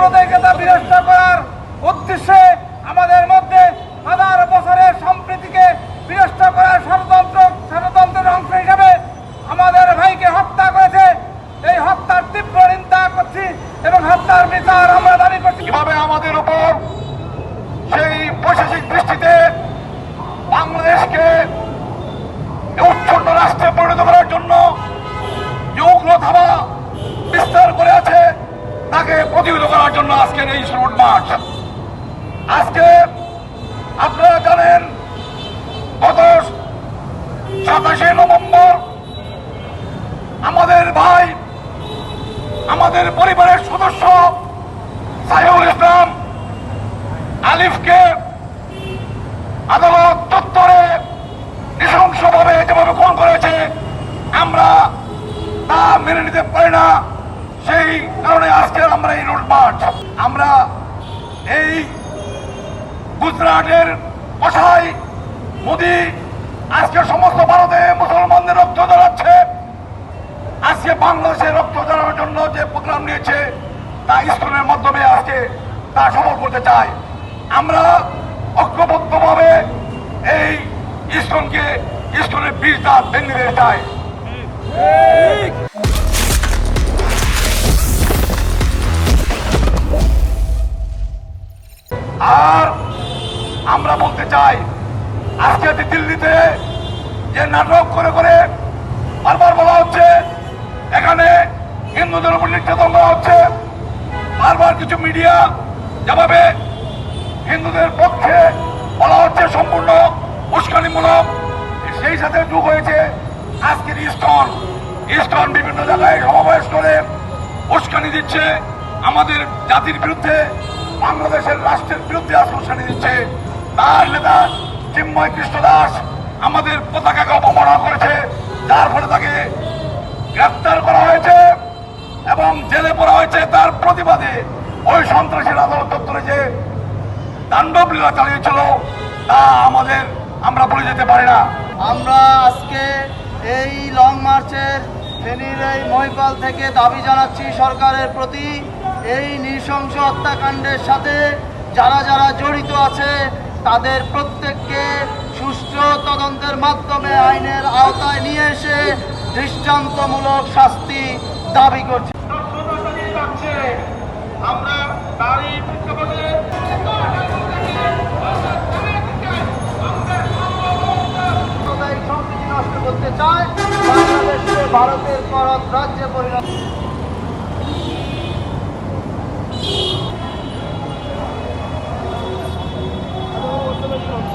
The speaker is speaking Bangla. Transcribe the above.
সাম্প্রদায়িকতা বিনষ্ট করার উদ্দেশ্যে আমাদের মধ্যে হাজার বছরের সম্প্রীতিকে বিনষ্ট করার ষড়যন্ত্র, ষড়যন্ত্রের অংশ হিসাবে আমাদের ভাইকে হত্যা করেছে। এই হত্যার তীব্র নিন্দা করছি এবং হত্যার বিচার আমরা দাবি করছি। কীভাবে আমাদের উপর সেই বৈশেষিক দৃষ্টিতে বাংলাদেশকে উচ্ছন্ন রাষ্ট্রে পরিণত করার জন্য প্রতিহত করার জন্য আজকের এই রোড মার্চ আজকে আপনারা জানেন, গত সাতাশে নভেম্বর আমাদের ভাই, আমাদের পরিবারের সদস্য সাইফুল ইসলাম আলিফকে আদালত চত্বরে নৃশংসভাবে যেভাবে খুন করেছে, আমরা তা মেনে নিতে পারি না। সেই কারণে আজকে আমরা এই রোড মার্চ আমরা এই গুজরাটের কষাই মোদি আজকে সমস্ত ভারতে মুসলমানদের রক্ত দাঁড়াচ্ছে আজকে বাংলাদেশের রক্ত দাঁড়ানোর জন্য যে প্রোগ্রাম নিয়েছে, তা ইস্কনের মাধ্যমে আজকে তা সফল করতে চাই আমরা ঐক্যবদ্ধভাবে এই ইস্কনকে, ইস্কনের বীজ দাঁত ভেঙে দিতে চাই। আর আমরা বলতে চাই, আজকে যে দিল্লিতে যে নাটক করে করে বারবার বলা হচ্ছে, এখানে হিন্দুদের উপর নির্যাতন করা হচ্ছে, বারবার কিছু মিডিয়া যেভাবে হিন্দুদের পক্ষে বলা হচ্ছে সম্পূর্ণ উস্কানিমূলক, সেই সাথে যোগ হয়েছে আজকের ইস্কন। ইস্কন বিভিন্ন জায়গায় সমাবেশ করে উস্কানি দিচ্ছে আমাদের জাতির বিরুদ্ধে। বাংলাদেশের রাষ্ট্রের বিরুদ্ধে উস্কানি দিচ্ছে তার নেতা চিন্ময় কৃষ্ণ দাস আমাদের পতাকাকে অপমাননা করেছে, যার ফলে তাকে গ্রেপ্তার করা হয়েছে এবং জেলে পড়া হয়েছে। তার প্রতিবাদে ওই সন্ত্রাসীর আদালত দপ্তরে যে তাণ্ডব লীলা চালিয়েছিল, তা আমাদের আমরা বলে যেতে পারি না। আমরা আজকে এই লং মার্চের ফেনীর এই মহিপাল থেকে দাবি জানাচ্ছি সরকারের প্রতি। এই নৃশংস হত্যাকাণ্ডের সাথে যারা যারা জড়িত আছে তাদের প্রত্যেককে সুষ্ঠু তদন্তের মাধ্যমে আইনের আওতায় নিয়ে এসে দৃষ্টান্তমূলক শাস্তি দাবি করছে। আমরা তারই প্রেক্ষাপটে নষ্ট করতে চায় বাংলাদেশকে ভারতের পরত রাজ্যে পরিণত